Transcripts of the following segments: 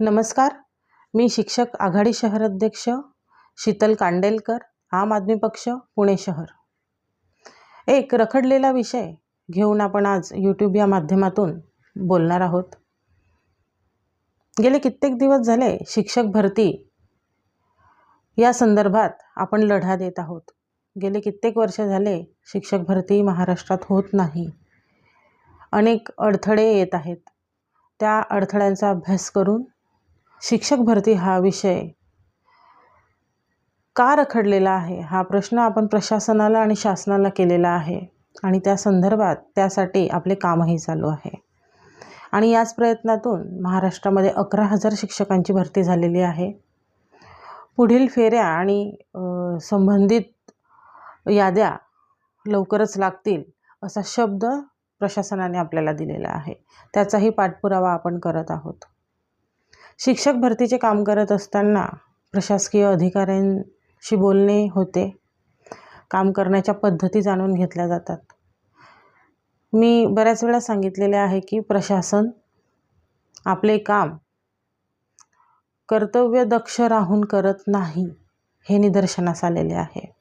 नमस्कार. मी शिक्षक आघाडी शहर अध्यक्ष शीतल कांडेलकर आम आदमी पक्ष पुणे शहर. एक रखडलेला विषय घेऊन आपण आज यूट्यूब या माध्यमातून बोलणार आहोत. गेले कित्येक दिवस झाले शिक्षक भरती या संदर्भात आपण लढा देत आहोत. गेले कित्येक वर्ष झाले शिक्षक भरती महाराष्ट्रात होत नाही. अनेक अडथळे येत आहेत. त्या अडथळ्यांचा अभ्यास करून शिक्षक भरती हा विषय का रखडलेला आहे? हा प्रश्न आपण प्रशासनाला आणि शासनाला केलेला आहे. आणि त्या संदर्भात त्यासाठी आपले कामही चालू आहे. आणि याच प्रयत्नातून महाराष्ट्रामध्ये अकरा हजार शिक्षकांची भरती झालेली आहे. पुढील फेऱ्या आणि संबंधित याद्या लवकरच लागतील असा शब्द प्रशासनाने आपल्याला दिलेला आहे. त्याचाही पाठपुरावा आपण करत आहोत. शिक्षक भरतीचे काम करत असताना प्रशासकीय अधिकाऱ्यांशी बोलणे होते. काम करण्याच्या पद्धती जाणून घेतल्या जातात. मी बऱ्याच वेळा सांगितलेले आहे की प्रशासन आपले काम कर्तव्यदक्ष राहून करत नाही हे निदर्शनास आलेले आहे.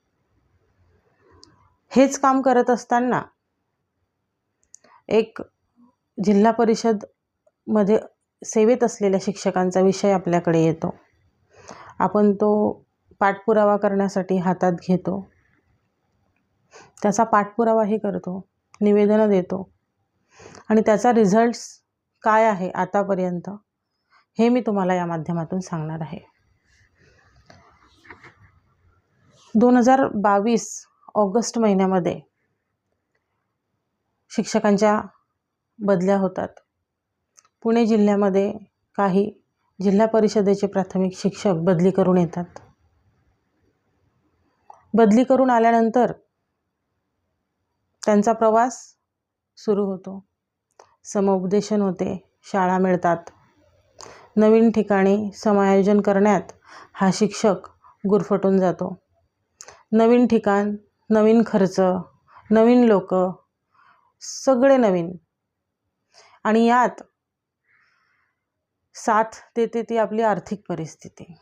हेच काम करत असताना एक जिल्हा परिषदमध्ये सेवेत असलेल्या शिक्षकांचा विषय आपल्याकडे येतो. आपण तो पाठपुरावा करण्यासाठी हातात घेतो. त्याचा पाठपुरावाही करतो निवेदनं देतो. आणि त्याचा रिझल्ट्स काय आहे आतापर्यंत हे मी तुम्हाला या माध्यमातून सांगणार आहे. दोन हजार बावीस ऑगस्ट महिन्यामध्ये शिक्षकांच्या बदल्या होतात. पुणे जिल्ह्यामध्ये काही जिल्हा परिषदेचे प्राथमिक शिक्षक बदली करून येतात. बदली करून आल्यानंतर त्यांचा प्रवास सुरू होतो. समुपदेशन होते शाळा मिळतात. नवीन ठिकाणी समायोजन करण्यात हा शिक्षक गुरफटून जातो. नवीन ठिकाण नवीन खर्च नवीन लोक सगळे नवीन. आणि यात साथ देते ती आपली आर्थिक परिस्थिती.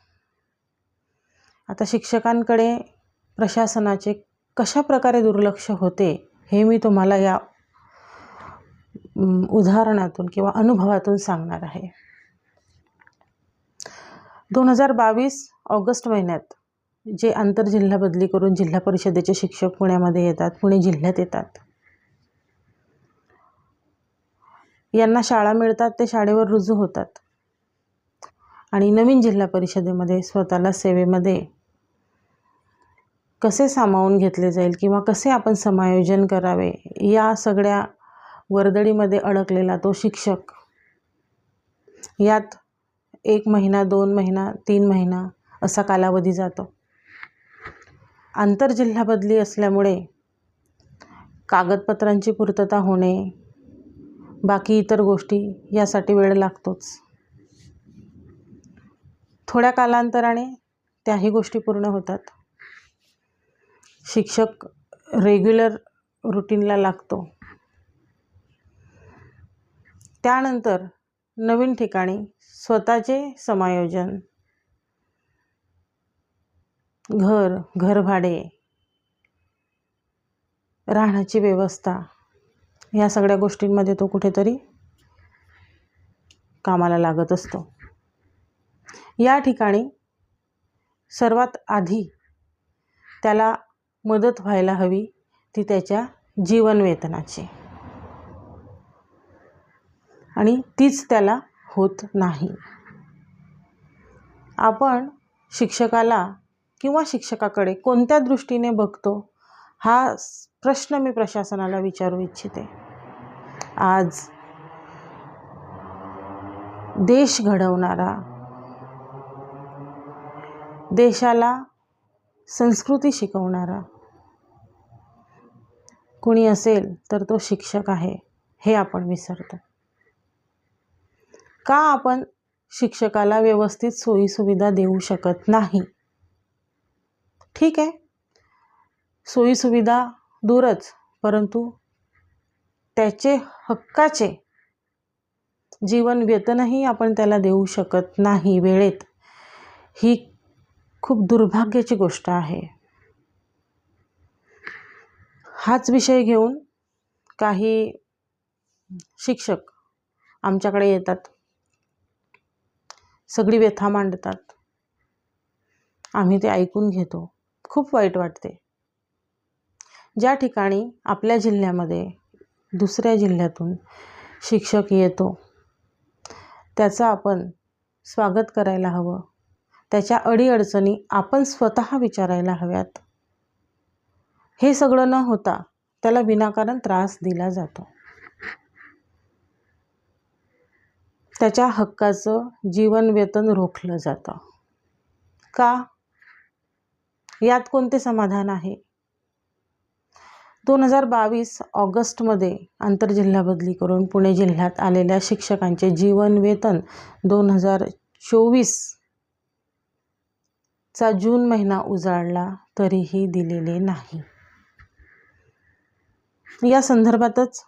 आता शिक्षकांकडे प्रशासनाचे कशा प्रकारे दुर्लक्ष होते हे मी तुम्हाला या उदाहरणातून किंवा अनुभवातून सांगणार आहे. दोन हजार बावीस ऑगस्ट महिन्यात जे आंतरजिल्हा बदली करून जिल्हा परिषदेचे शिक्षक पुण्यामध्ये येतात पुणे जिल्ह्यात येतात. यांना शाळा मिळतात ते शाळेवर रुजू होतात. आणि नवीन जिल्हा परिषदेमध्ये स्वतःला सेवेमध्ये कसे सामावून घेतले जाईल किंवा कसे आपण समायोजन करावे या सगळ्या वर्दळीमध्ये अडकलेला तो शिक्षक यात एक महिना दोन महिना तीन महिना असा कालावधी जातो. आंतरजिल्हा बदली असल्यामुळे कागदपत्रांची पूर्तता होणे बाकी इतर गोष्टी यासाठी वेळ लागतोच. थोड्या कालांतराने त्याही गोष्टी पूर्ण होतात. शिक्षक रेग्युलर रुटीनला लागतो. त्यानंतर नवीन ठिकाणी स्वतःचे समायोजन. घर घरभाडे राहण्याची व्यवस्था या सगळ्या गोष्टींमध्ये तो कुठेतरी कामाला लागत असतो. या ठिकाणी सर्वात आधी त्याला मदत व्हायला हवी ती त्याच्या जीवनवेतनाची. आणि तीच त्याला होत नाही. आपण शिक्षकाला किंवा शिक्षकाकडे कोणत्या दृष्टीने बघतो हा प्रश्न मी प्रशासनाला विचारू इच्छिते. आज देश घडवणारा देशाला संस्कृती शिकवणारा. कुणी असेल तर तो शिक्षक आहे हे आपण विसरतो. का आपण शिक्षकाला व्यवस्थित सोयीसुविधा देऊ शकत नाही? ठीक आहे. सोयीसुविधा दूरच परंतु त्याचे हक्काचे जीवन व्यतनही आपण त्याला देऊ शकत नाही वेळेत. ही खूप दुर्भाग्याची गोष्ट आहे. हाच विषय घेऊन काही शिक्षक आमच्याकडे येतात. सगळी व्यथा मांडतात. आम्ही ते ऐकून घेतो. खूप वाईट वाटते. ज्या ठिकाणी आपल्या जिल्ह्यामध्ये दुसऱ्या जिल्ह्यातून शिक्षक येतो त्याचं आपण स्वागत करायला हवं. त्याच्या अडीअडचणी आपण स्वतः विचारायला हव्यात. हे सगळं न होता त्याला विनाकारण त्रास दिला जातो. त्याच्या हक्काचं जीवन वेतन रोखलं जातं. का? यात कोणते समाधान आहे? दोन हजार बावीस ऑगस्टमध्ये आंतरजिल्हा बदली करून पुणे जिल्ह्यात आलेल्या शिक्षकांचे जीवन वेतन दोन हजार चोवीस चा जून महिना उजाडला तरीही दिलेले नाही. या संदर्भातच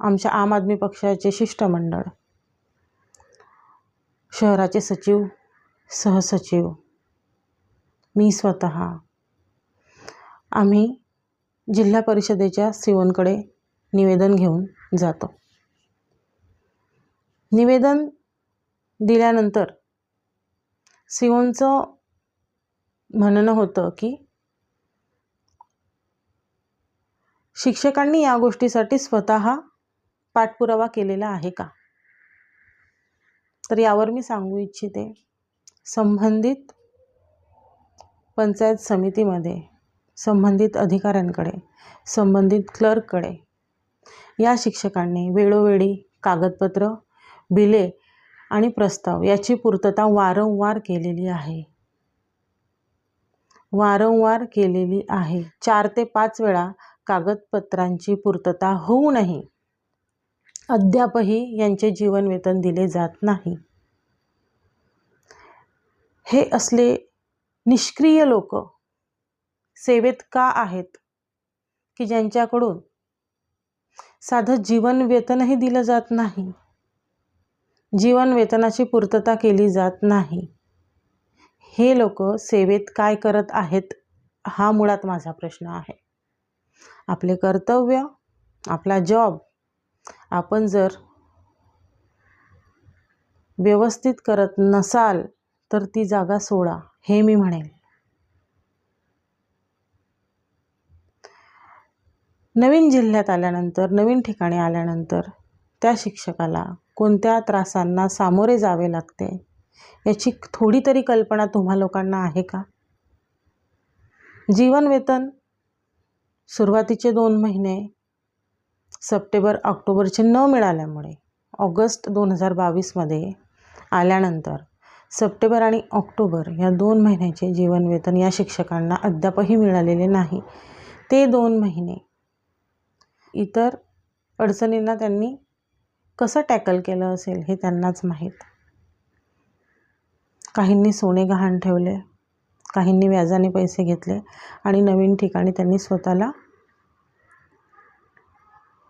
आमच्या आम आदमी पक्षाचे शिष्टमंडळ शहराचे सचिव सहसचिव मी स्वतः आम्ही जिल्हा परिषदेच्या सिओनकडे निवेदन घेऊन जातो. निवेदन दिल्यानंतर सिओनचं म्हणणं होतं की शिक्षकांनी या गोष्टीसाठी स्वतः पाठपुरावा केलेला आहे का? तर यावर मी सांगू इच्छिते. संबंधित पंचायत समितीमध्ये संबंधित अधिकाऱ्यांकडे संबंधित क्लर्ककडे या शिक्षकांनी वेळोवेळी कागदपत्र बिले आणि प्रस्ताव याची पूर्तता वारंवार केलेली आहे. वारंवार केलेली आहे. चार ते पाच वेळा कागदपत्रांची पूर्तता होऊनही अद्यापही यांचे जीवन वेतन दिले जात नाही. हे असले निष्क्रिय लोक सेवेत का आहेत? की ज्यांच्याकडून साधं जीवन वेतनही दिलं जात नाही? जीवन वेतनाची पूर्तता केली जात नाही. हे लोक सेवेत काय करत आहेत हा मुळात माझा प्रश्न आहे. आपले कर्तव्य आपला जॉब आपण जर व्यवस्थित करत नसाल तर ती जागा सोडा हे मी म्हणेन. नवीन जिल्ह्यात आल्यानंतर नवीन ठिकाणी आल्यानंतर त्या शिक्षकाला कोणत्या त्रासांना सामोरे जावे लागते? याची थोडी तरी कल्पना तुम्हा लोकांना आहे का? जीवन वेतन सुरुवातीचे दोन महिने सप्टेंबर ऑक्टोबरचे न मिळाल्यामुळे ऑगस्ट दोन हजार बावीसमध्ये आल्यानंतर सप्टेंबर आणि ऑक्टोबर या दोन महिन्याचे जीवन वेतन या शिक्षकांना अद्यापही मिळालेले नाही. ते दोन महिने इतर अडचणींना त्यांनी कसं टॅकल केलं असेल हे त्यांनाच माहीत. काहींनी सोने गहाण ठेवले काहींनी व्याजाने पैसे घेतले आणि नवीन ठिकाणी त्यांनी स्वतःला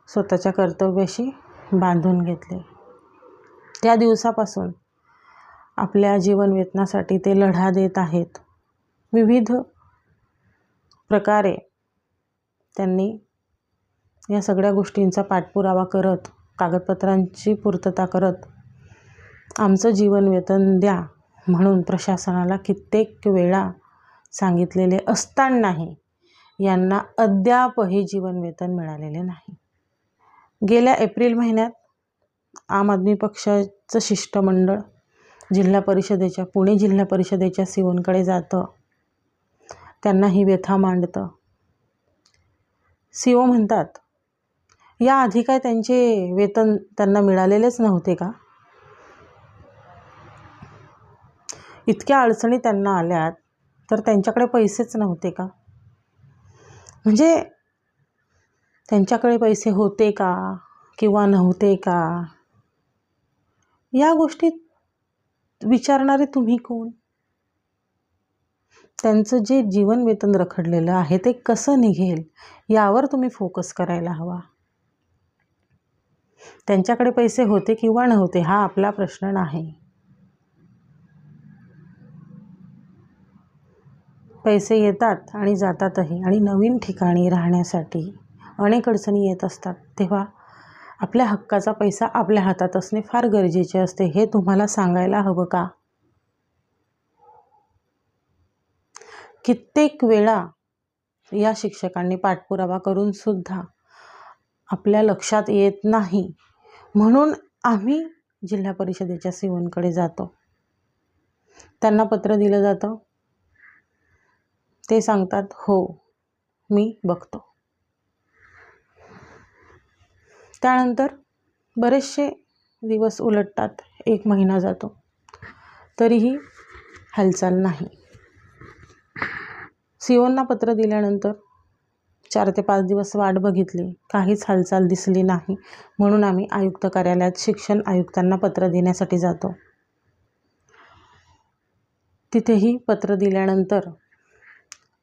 स्वतःच्या कर्तव्याशी बांधून घेतले. त्या दिवसापासून आपल्या जीवन वेतनासाठी ते लढा देत आहेत. विविध प्रकारे त्यांनी या सगळ्या गोष्टींचा पाठपुरावा करत कागदपत्रांची पूर्तता करत आमचं जीवन वेतन द्या म्हणून प्रशासनाला कित्येक वेळा सांगितलेले असतानाही यांना अद्यापही जीवन वेतन मिळालेले नाही. गेल्या एप्रिल महिन्यात आम आदमी पक्षाचं शिष्टमंडळ जिल्हा परिषदेच्या पुणे जिल्हा परिषदेच्या सिओनकडे जातं. त्यांना ही व्यथा मांडतं. सी ओ म्हणतात या आधी काय त्यांचे वेतन त्यांना मिळालेलेच नव्हते का? इतक्या अडचणी त्यांना आल्यात तर त्यांच्याकडे पैसेच नव्हते का? म्हणजे त्यांच्याकडे पैसे होते का किंवा नव्हते का? या गोष्टीत विचारणारे तुम्ही कोण? त्यांचं जे जीवन वेतन रखडलेलं आहे ते कसं निघेल यावर तुम्ही फोकस करायला हवा. त्यांच्याकडे पैसे होते किंवा नव्हते हा आपला प्रश्न नाही. पैसे येतात आणि जातातही आणि नवीन ठिकाणी राहण्यासाठी अनेक अडचणी येत असतात. तेव्हा आपल्या हक्काचा पैसा आपल्या हातात असणे फार गरजेचे असते हे तुम्हाला सांगायला हवं का? कित्येक वेळा या शिक्षकांनी पाठपुरावा करून सुद्धा आपल्या लक्षात येत नाही. म्हणून आम्ही जिल्हा परिषदेच्या सीओंकडे जातो. त्यांना पत्र दिलं जातं. ते सांगतात हो मी बघतो. त्यानंतर बरेचसे दिवस उलटतात एक महिना जातो तरीही हालचाल नाही. सीओंना पत्र दिल्यानंतर चार ते पाच दिवस वाट बघितली काहीच हालचाल दिसली नाही म्हणून आम्ही आयुक्त कार्यालयात शिक्षण आयुक्तांना पत्र देण्यासाठी जातो. तिथेही पत्र दिल्यानंतर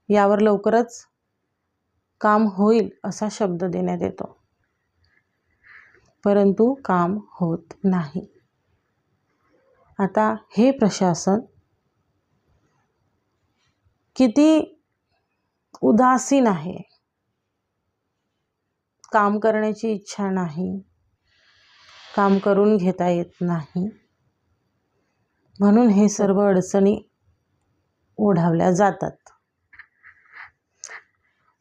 यावर लवकरच काम होईल असा शब्द देण्यात येतो. परंतु काम होत नाही. आता हे प्रशासन किती उदासीन आहे. काम करण्याची इच्छा नाही. काम करून घेता येत नाही. म्हणून हे सर्व अडचणी ओढावल्या जातात.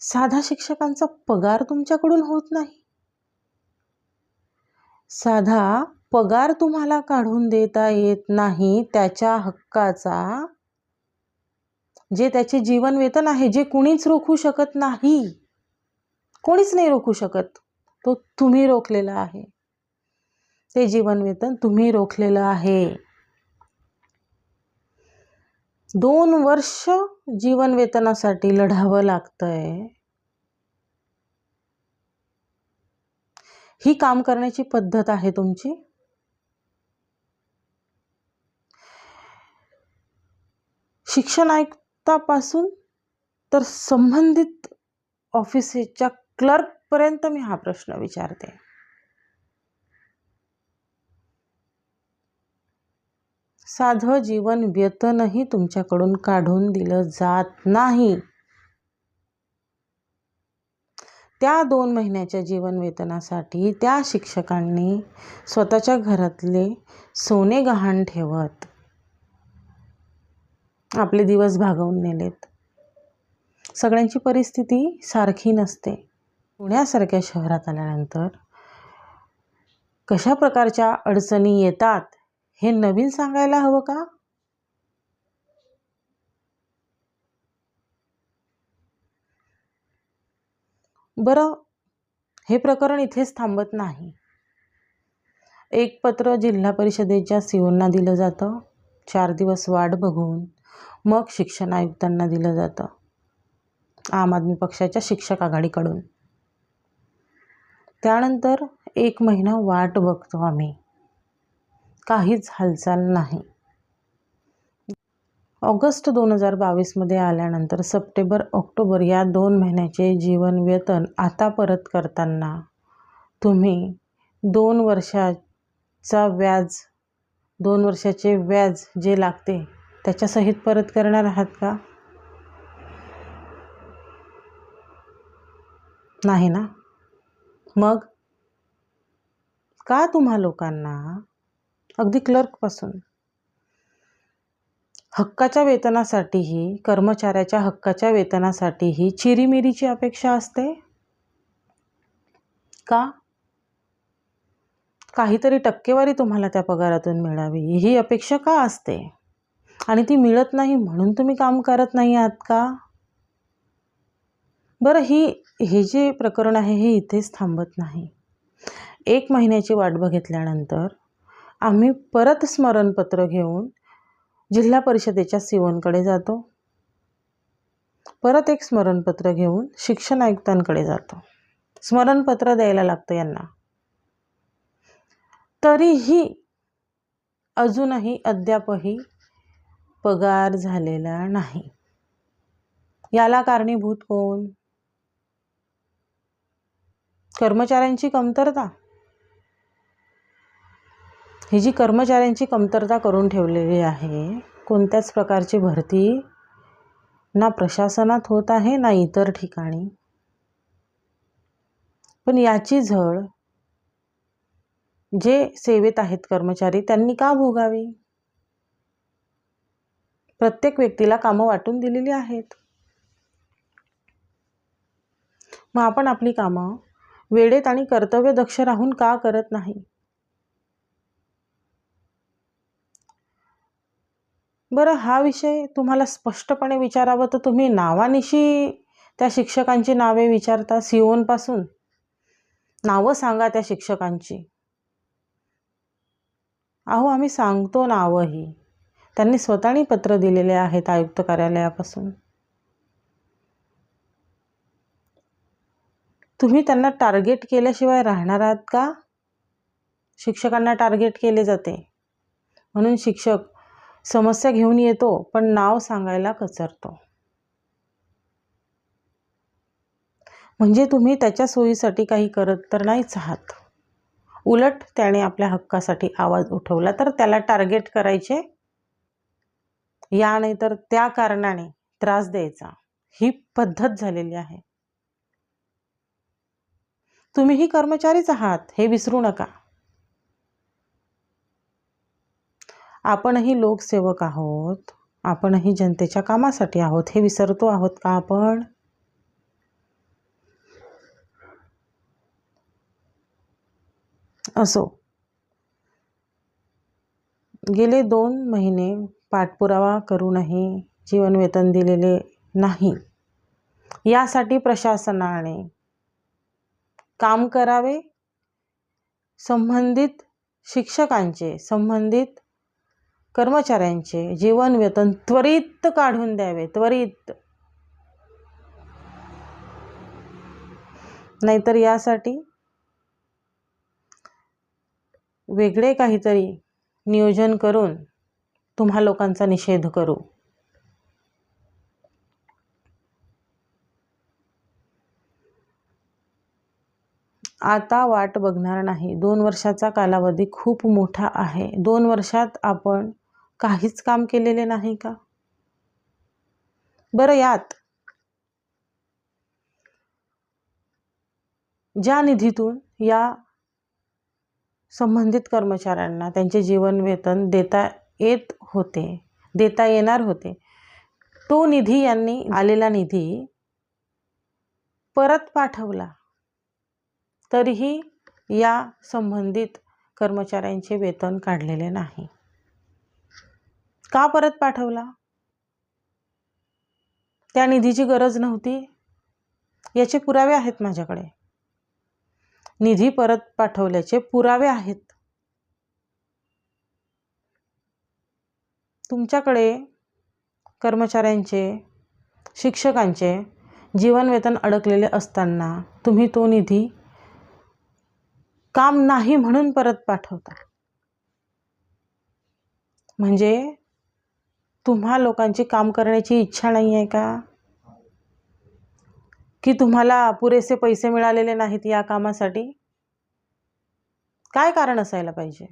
साधा शिक्षकांचा पगार तुमच्याकडून होत नाही. साधा पगार तुम्हाला काढून देता येत नाही त्याच्या हक्काचा जे त्याचे जीवन वेतन आहे जे कुणीच रोखू शकत नाही. कोणीच नाही रोखू शकत. तो तुम्ही रोखलेला आहे. ते जीवन वेतन तुम्ही रोखलेलं आहे. दोन वर्ष जीवन वेतनासाठी लढावं लागतंय. ही काम करण्याची पद्धत आहे तुमची? शिक्षण आयुक्तापासून तर संबंधित ऑफिसच्या क्लर्कपर्यंत मी हा प्रश्न विचारते. साधं जीवन व्यतनही तुमच्याकडून काढून दिलं जात नाही. त्या दोन महिन्याच्या जीवन वेतनासाठी त्या शिक्षकांनी स्वतःच्या घरातले सोने गहाण ठेवत आपले दिवस भागवून नेलेत. सगळ्यांची परिस्थिती सारखी नसते. पुण्यासारख्या शहरात आल्यानंतर कशा प्रकारच्या अडचणी येतात? हे नवीन सांगायला हवं का? बरं हे प्रकरण इथेच थांबत नाही. एक पत्र जिल्हा परिषदेच्या सीओंना दिलं जातं. चार दिवस वाट बघून मग शिक्षण आयुक्तांना दिलं जातं. आम आदमी पक्षाच्या शिक्षक आघाडीकडून. त्यानंतर एक महिना वाट बघतो आम्ही. काहीच हालचाल नाही. ऑगस्ट दोन हजार बावीसमध्ये आल्यानंतर सप्टेंबर ऑक्टोबर या दोन महिन्याचे जीवन वेतन आता परत करताना तुम्ही दोन वर्षाचा व्याज दोन वर्षाचे व्याज जे लागते त्याच्यासहित परत करणार आहात का? नाही ना? मग? का तुम्हा लोकांना अगदी क्लर्कपासून हक्काच्या वेतनासाठीही कर्मचाऱ्याच्या हक्काच्या वेतनासाठीही चिरीमिरीची अपेक्षा असते? का? काहीतरी टक्केवारी तुम्हाला त्या पगारातून मिळावी ही अपेक्षा का असते? आणि ती मिळत नाही म्हणून तुम्ही काम करत नाही आहात का? बरं ही हे जे प्रकरण आहे हे इथेच थांबत नाही. एक महिन्याची वाट बघितल्यानंतर आम्ही परत स्मरणपत्र घेऊन जिल्हा परिषदेच्या सीओंकडे जातो. परत एक स्मरणपत्र घेऊन शिक्षण आयुक्तांकडे जातो. स्मरणपत्र द्यायला लागतं यांना. तरीही अजूनही अद्यापही पगार झालेला नाही. याला कारणीभूत कोण? कर्मचाऱ्यांची कमतरता? ही जी कर्मचाऱ्यांची कमतरता करून ठेवलेली आहे कोणत्याच प्रकारची भरती ना प्रशासनात होत आहे ना इतर ठिकाणी. पण याची झळ जे सेवेत आहेत कर्मचारी त्यांनी का भोगावी? प्रत्येक व्यक्तीला कामं वाटून दिलेली आहेत. मग आपण आपली कामं वेळेत आणि कर्तव्यदक्ष राहून का करत नाही? बरं हा विषय तुम्हाला स्पष्टपणे विचारावं तर तुम्ही नावानिशी त्या शिक्षकांची नावे विचारता सिओनपासून नावं सांगा त्या शिक्षकांची. अहो आम्ही सांगतो नावंही. त्यांनी स्वतःनी पत्र दिलेले आहेत आयुक्त कार्यालयापासून. तुम्ही त्यांना टार्गेट केल्याशिवाय राहणार आहात का? शिक्षकांना टार्गेट केले जाते. म्हणून शिक्षक समस्या घेऊन येतो पण नाव सांगायला कचरतो. म्हणजे तुम्ही त्याच्या सोयीसाठी काही करत तर नाहीच आहात. उलट त्याने आपल्या हक्कासाठी आवाज उठवला तर त्याला टार्गेट करायचे? या नाही तर त्या कारणाने त्रास द्यायचा. ही पद्धत झालेली आहे. तुम्हीही कर्मचारीच आहात हे विसरू नका. आपणही लोकसेवक आहोत. आपणही जनतेच्या कामासाठी आहोत. हे विसरतो आहोत का आपण? असो. गेले दोन महिने पाठपुरावा करूनही जीवनवेतन दिलेले नाही. यासाठी प्रशासनाने काम करावे. संबंधित शिक्षकांचे संबंधित कर्मचाऱ्यांचे जीवन वेतन त्वरित काढून द्यावे त्वरित. नाहीतर यासाठी वेगळे काहीतरी नियोजन करून तुम्हा लोकांचा निषेध करू. आता वाट बघणार नाही. दोन वर्षाचा कालावधी खूप मोठा आहे. दोन वर्षात आपण काहीच काम केलेले नाही का? बरं यात. ज्या निधीतून या संबंधित कर्मचाऱ्यांना त्यांचे जीवन वेतन देता येत होते देता येणार होते तो निधी यांनी आलेला निधी परत पाठवला. तरीही या संबंधित कर्मचाऱ्यांचे वेतन काढलेले नाही. का परत पाठवला? त्या निधीची गरज नव्हती. याचे पुरावे आहेत माझ्याकडे. निधी परत पाठवल्याचे पुरावे आहेत. तुमच्याकडे कर्मचाऱ्यांचे शिक्षकांचे जीवनवेतन अडकलेले असताना तुम्ही तो निधी काम नाही म्हणून परत पाठवता. म्हणजे तुम्हा लोकांची काम करण्याची इच्छा नाही आहे का? की तुम्हाला पुरेसे पैसे मिळालेले नाहीत या कामासाठी? काय कारण असायला पाहिजे?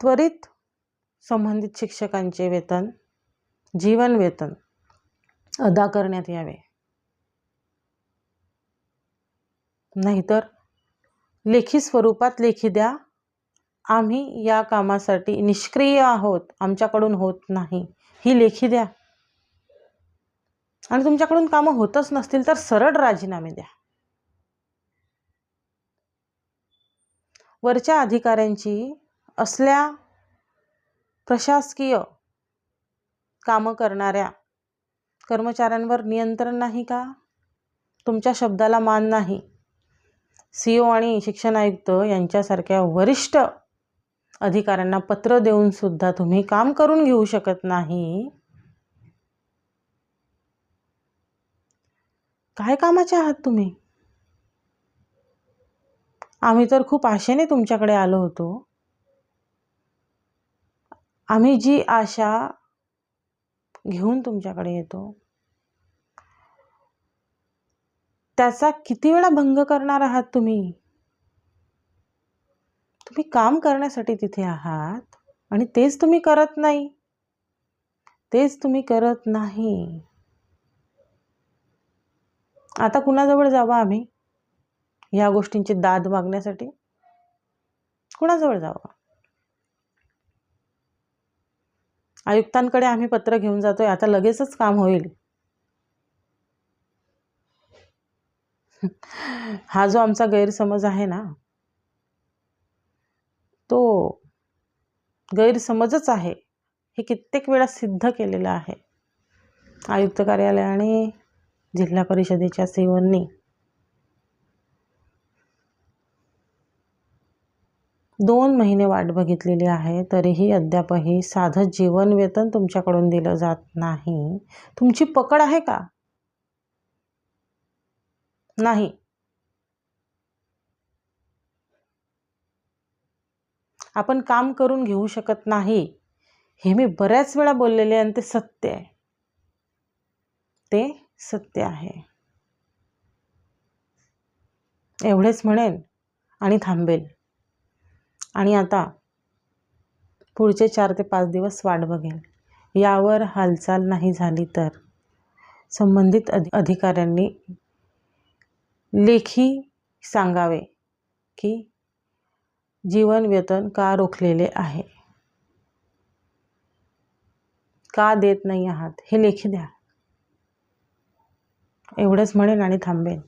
त्वरित संबंधित शिक्षकांचे वेतन जीवन वेतन अदा करण्यात यावे. नाहीतर लेखी स्वरूपात लेखी द्या आम्ही या कामासाठी निष्क्रिय आहोत. आमच्याकडून होत नाही. ही लेखी द्या. आणि तुमच्याकडून कामं होतच नसतील तर सरळ राजीनामे द्या. वरच्या अधिकाऱ्यांची असल्या प्रशासकीय कामं करणाऱ्या कर्मचाऱ्यांवर नियंत्रण नाही का? तुमच्या शब्दाला मान नाही. सी ओ आणि शिक्षण आयुक्त यांच्यासारख्या वरिष्ठ अधिकाऱ्यांना पत्र देऊन सुद्धा तुम्ही काम करून घेऊ शकत नाही. काय कामाचे आहात तुम्ही? आम्ही तर खूप आशेने तुमच्याकडे आलो होतो. आम्ही जी आशा घेऊन तुमच्याकडे येतो. त्याचा किती वेळा भंग करणार आहात तुम्ही? तुम्ही काम करण्यासाठी तिथे आहात आणि तेच तुम्ही करत नाही. तेच तुम्ही करत नाही. आता कुणाजवळ जावं आम्ही? ह्या गोष्टींची दाद मागण्यासाठी? कुणाजवळ जावं? आयुक्तांकडे आम्ही पत्र घेऊन जातोय. आता लगेचच काम होईल. हा जो आमचा गैरसमज आहे ना तो गैरसमजच आहे. हे कित्येक वेळा सिद्ध केलेलं आहे. आयुक्त कार्यालयाने जिल्हा परिषदेच्या सेवांनी दोन महिने वाट बघितलेली आहे तरीही अद्यापही साधं जीवन वेतन तुमच्याकडून दिलं जात नाही. तुमची पकड आहे का? नाही. आपण काम करून घेऊ शकत नाही. हे मी बऱ्याच वेळा बोललेले आणि ते सत्य आहे. ते सत्य आहे. एवढेच म्हणेन आणि थांबेल आणि आता पुढचे चार ते पाच दिवस वाट बघेल यावर हालचाल नाही झाली तर. संबंधित अधि अधिकाऱ्यांनी लेखी सांगावे की जीवन वेतन का रोखलेले आहे? का देत नाही आहात? हे लेखी द्या. एवढंच म्हणेन आणि थांबेन.